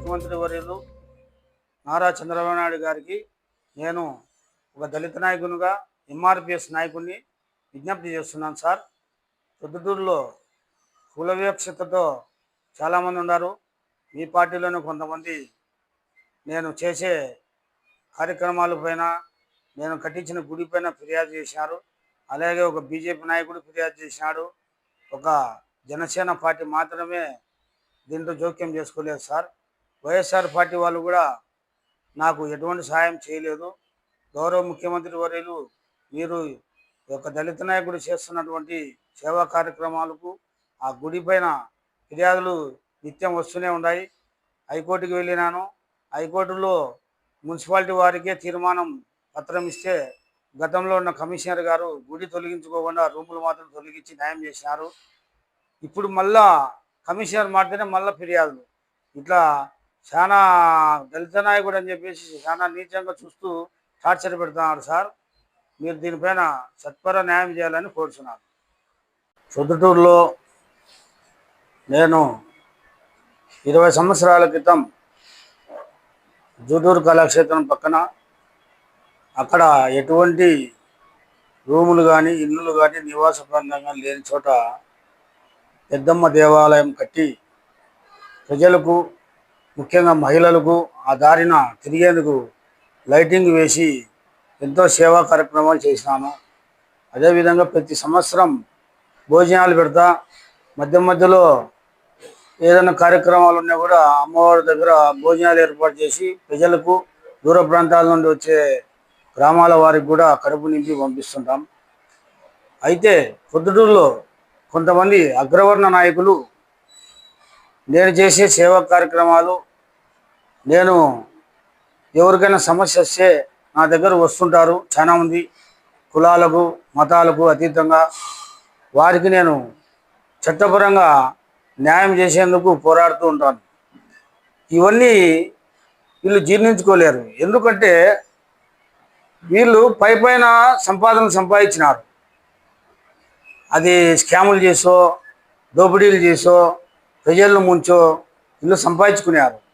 ముఖ్యమంత్రి వర్యలు నారా చంద్రబాబు నాయుడు గారికి నేను ఒక దళిత నాయకునిగా ఎంఆర్పిఎస్ నాయకుడిని విజ్ఞప్తి చేస్తున్నాను సార్. పొద్దుటూరులో కుల వివక్షతతో చాలామంది ఉన్నారు. మీ పార్టీలోనే కొంతమంది నేను చేసే కార్యక్రమాల పైన నేను కట్టించిన గుడి పైన ఫిర్యాదు చేశారు. అలాగే ఒక బీజేపీ నాయకుడు ఫిర్యాదు చేశాడు. ఒక జనసేన పార్టీ మాత్రమే దీంట్లో జోక్యం చేసుకోలేదు సార్. వైఎస్ఆర్ పార్టీ వాళ్ళు కూడా నాకు ఎటువంటి సహాయం చేయలేదు. గౌరవ ముఖ్యమంత్రి వర్యులు మీరు ఒక దళిత నాయకుడు చేస్తున్నటువంటి సేవా కార్యక్రమాలకు ఆ గుడి పైన ఫిర్యాదులు నిత్యం వస్తూనే ఉన్నాయి. హైకోర్టుకి వెళ్ళినాను. హైకోర్టులో మున్సిపాలిటీ వారికే తీర్మానం పత్రం ఇస్తే గతంలో ఉన్న కమిషనర్ గారు గుడి తొలగించుకోకుండా రూములు మాత్రం తొలగించి న్యాయం చేసినారు. ఇప్పుడు మళ్ళా కమిషనర్ మాట్లాడితే మళ్ళీ ఫిర్యాదులు. ఇట్లా చాలా దళిత నాయకుడు అని చెప్పేసి చాలా నీచంగా చూస్తూ టార్చర్ పెడుతున్నారు సార్. మీరు దీనిపైన సత్వర న్యాయం చేయాలని కోరుచున్నాను. సొద్దుటూరులో నేను ఇరవై సంవత్సరాల క్రితం జూటూరు కళాక్షేత్రం పక్కన అక్కడ ఎటువంటి రూములు కానీ ఇల్లులు కానీ నివాస ప్రాంతంగా లేని చోట పెద్దమ్మ దేవాలయం కట్టి ప్రజలకు ముఖ్యంగా మహిళలకు ఆ దారిన తిరిగేందుకు లైటింగ్ వేసి ఎంతో సేవా కార్యక్రమాలు చేసినాను. అదేవిధంగా ప్రతి సంవత్సరం భోజనాలు పెడతా మధ్య మధ్యలో ఏదైనా కార్యక్రమాలు ఉన్నా కూడా అమ్మవారి దగ్గర భోజనాలు ఏర్పాటు చేసి ప్రజలకు దూర ప్రాంతాల నుండి వచ్చే గ్రామాల వారికి కూడా కడుపు నింపి పంపిస్తుంటాం. అయితే పొద్దుటూరులో కొంతమంది అగ్రవర్ణ నాయకులు నేను చేసే సేవా కార్యక్రమాలు నేను ఎవరికైనా సమస్య వస్తే నా దగ్గర వస్తుంటారు. చాలామంది కులాలకు మతాలకు అతీతంగా వారికి నేను చట్టపరంగా న్యాయం చేసేందుకు పోరాడుతూ ఉంటాను. ఇవన్నీ వీళ్ళు జీర్ణించుకోలేరు. ఎందుకంటే వీళ్ళు పై పైన సంపాదన సంపాదించినారు. అది స్కాములు చేసో దోపిడీలు చేసో ప్రజలను ముంచో వీళ్ళు సంపాదించుకున్నారు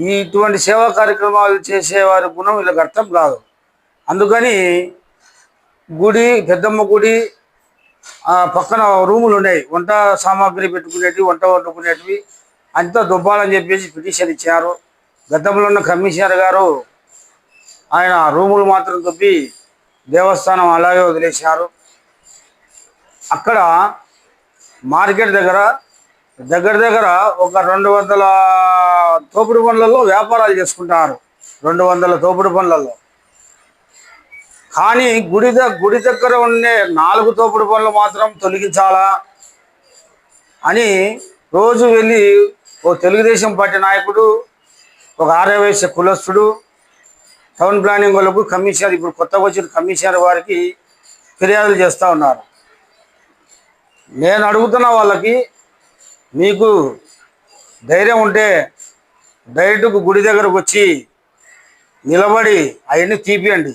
ఇటువంటి సేవా కార్యక్రమాలు చేసేవారి గుణం వీళ్ళకి అర్థం కాదు. అందుకని గుడి పెద్దమ్మ గుడి పక్కన రూములు ఉన్నాయి. వంట సామాగ్రి పెట్టుకునేటివి వంట వండుకునేటివి. అంతా దుబ్బాలని చెప్పేసి పిటిషన్ ఇచ్చారు. గతంలో ఉన్న కమిషనర్ గారు ఆయన రూములు మాత్రం తప్పి దేవస్థానం అలాగే వదిలేశారు. అక్కడ మార్కెట్ దగ్గర దగ్గర దగ్గర ఒక రెండు వందల తోపుడు పనులలో వ్యాపారాలు చేసుకుంటున్నారు రెండు వందల తోపుడు పనులలో కానీ గుడి ద- గుడి దగ్గర ఉండే నాలుగు తోపుడు పనులు మాత్రం తొలగించాలా అని రోజు వెళ్ళి ఓ తెలుగుదేశం పార్టీ నాయకుడు ఒక ఆర్యవైశ్య కులస్తుడు టౌన్ ప్లానింగ్ వాళ్ళకు కమిషనర్ ఇప్పుడు కొత్తగా వచ్చిన కమిషనర్ వారికి ఫిర్యాదులు చేస్తూ ఉన్నారు. నేను అడుగుతున్న వాళ్ళకి మీకు ధైర్యం ఉంటే డైరెక్ట్కు గుడి దగ్గరకు వచ్చి నిలబడి అవన్నీ తీపియండి.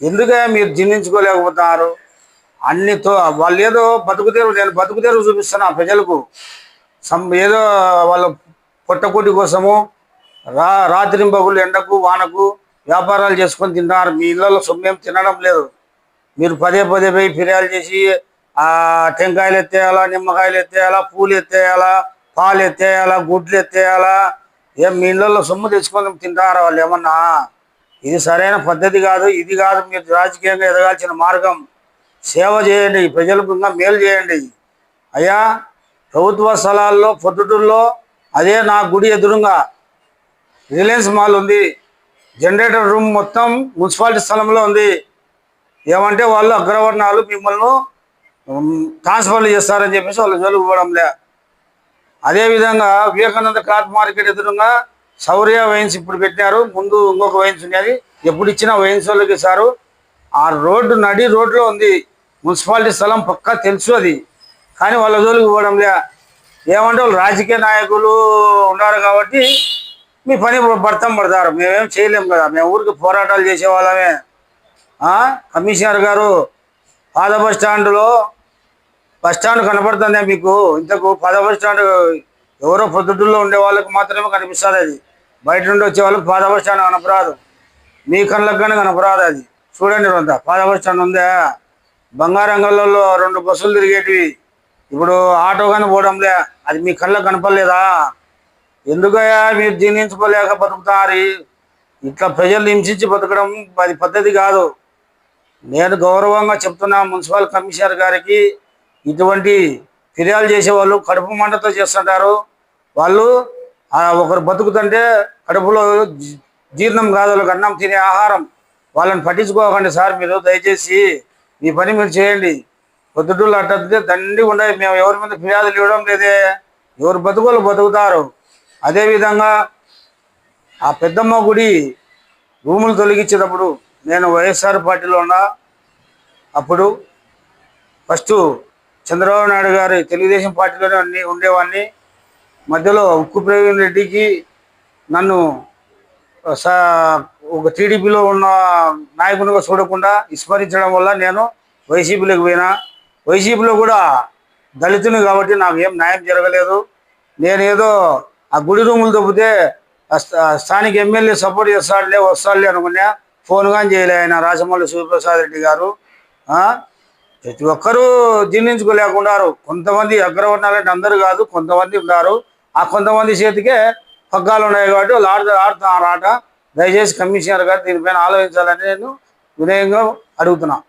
ఎందుకే మీరు జీర్ణించుకోలేకపోతున్నారు అన్నితో వాళ్ళు ఏదో బతుకుతేరు నేను బతుకుతేరు చూపిస్తున్నా ప్రజలకు. సం ఏదో వాళ్ళ పొట్టకూటి కోసము రా రాత్రింబగులు ఎండకు వానకు వ్యాపారాలు చేసుకొని తింటున్నారు. మీ ఇళ్ళలో సొమ్మేం తినడం లేదు. మీరు పదే పదే పోయి ఫిర్యాదు చేసి ఆ టెంకాయలు ఎత్తేయాలా నిమ్మకాయలు ఎత్తేయాలా పూలు ఎత్తేయాలా పాలు ఎత్తేయాలా గుడ్లు ఎత్తేయాలా? ఏం మీ ఇళ్ళల్లో సొమ్ము తెచ్చుకొని తింటారా వాళ్ళు ఏమన్నా? ఇది సరైన పద్ధతి కాదు ఇది కాదు మీరు రాజకీయంగా ఎదగాల్సిన మార్గం. సేవ చేయండి ప్రజలకు ఇంకా మేలు చేయండి. అయ్యా ప్రభుత్వ స్థలాల్లో పొద్దుటూరులో అదే నా గుడి ఎదురుగా రిలయన్స్ మాల్ ఉంది. జనరేటర్ రూమ్ మొత్తం మున్సిపాలిటీ స్థలంలో ఉంది. ఏమంటే వాళ్ళు అగ్రవర్ణాలు మిమ్మల్ని ట్రాన్స్ఫర్లు చేస్తారని చెప్పేసి వాళ్ళు జోలికి అదేవిధంగా వివేకానంద క్లాత్ మార్కెట్ ఎదురుగా శౌర్య వైన్స్ ఇప్పుడు పెట్టినారు. ముందు ఇంకొక వైన్స్ ఉన్నది ఎప్పుడు ఇచ్చినా వైన్స్ వాళ్ళకి ఇస్తారు. ఆ రోడ్డు నడి రోడ్లో ఉంది. మున్సిపాలిటీ స్థలం పక్కా తెలుసు అది. కానీ వాళ్ళ జోలికి పోవడంలే ఏమంటే వాళ్ళు రాజకీయ నాయకులు ఉన్నారు కాబట్టి మీ పని భర్తం పడతారు. మేమేం చేయలేము కదా. మేము ఊరికి పోరాటాలు చేసే వాళ్ళమే కమిషనర్ గారు పాత బస్ స్టాండ్లో బస్ స్టాండ్ కనపడుతుందే మీకు. ఇంతకు పాద బస్ స్టాండ్ ఎవరో పొద్దుటూరులో ఉండే వాళ్ళకి మాత్రమే కనిపిస్తుంది అది. బయట నుండి వచ్చే వాళ్ళకి పాద బస్ స్టాండ్ కనపరాదు. మీ కళ్ళకు కానీ కనపరాదు అది. చూడండి రొంత పాద బస్ స్టాండ్ ఉందా? బంగారంగల్లో రెండు బస్సులు తిరిగేటివి. ఇప్పుడు ఆటో కానీ పోవడంలే అది మీ కళ్ళకు కనపడలేదా? ఎందుకయ్యా మీరు జీర్ణించుకోలేక బతుకుతారు? ఇట్లా ప్రజలు హింసించి బతకడం అది పద్ధతి కాదు. నేను గౌరవంగా చెప్తున్నా మున్సిపల్ కమిషనర్ గారికి ఇటువంటి ఫిర్యాదు చేసేవాళ్ళు కడుపు మంటతో చేస్తుంటారు. వాళ్ళు ఒకరు బతుకుతుంటే కడుపులో జీర్ణం కాదు వాళ్ళకి అన్నం తినే ఆహారం వాళ్ళని పట్టించుకోకండి సార్ మీరు. దయచేసి మీ పని మీరు చేయండి. పొద్దుటూళ్ళు అట్టే దండి ఉండదు మేము ఎవరి మీద ఫిర్యాదులు ఇవ్వడం లేదే. ఎవరు బతుకులు బతుకుతారు. అదేవిధంగా ఆ పెద్దమ్మ గుడి రూములు తొలగించేటప్పుడు నేను వైఎస్ఆర్ పార్టీలో ఉన్నా అప్పుడు ఫస్ట్ చంద్రబాబు నాయుడు గారి తెలుగుదేశం పార్టీలోనే అన్ని ఉండేవాడిని. మధ్యలో ఉక్కు ప్రవీణ్ రెడ్డికి నన్ను స- ఒక టీడీపీలో ఉన్న నాయకునిగా చూడకుండా విస్మరించడం వల్ల నేను వైసీపీలోకి పోయినా. వైసీపీలో కూడా దళితుని కాబట్టి నాకు ఏం న్యాయం జరగలేదు. నేనేదో ఆ గుడి రూములు తప్పితే స్థానిక ఎమ్మెల్యే సపోర్ట్ చేస్తాడులే వస్తాడులే అనుకున్నా. ఫోన్ కానీ చేయలే ఆయన. రాజమౌళి శివప్రసాద్ రెడ్డి గారు. ప్రతి ఒక్కరూ జీర్ణించుకోలేకున్నారు కొంతమంది అగ్రవర్ణాలంటే అందరూ కాదు కొంతమంది ఉన్నారు. ఆ కొంతమంది చేతికే పగ్గాలు ఉన్నాయి కాబట్టి వాళ్ళు ఆడుతా ఆడుతున్నారు ఆట దయచేసి కమిషనర్ గారు దీనిపైన ఆలోచించాలని నేను వినయంగా అడుగుతున్నాను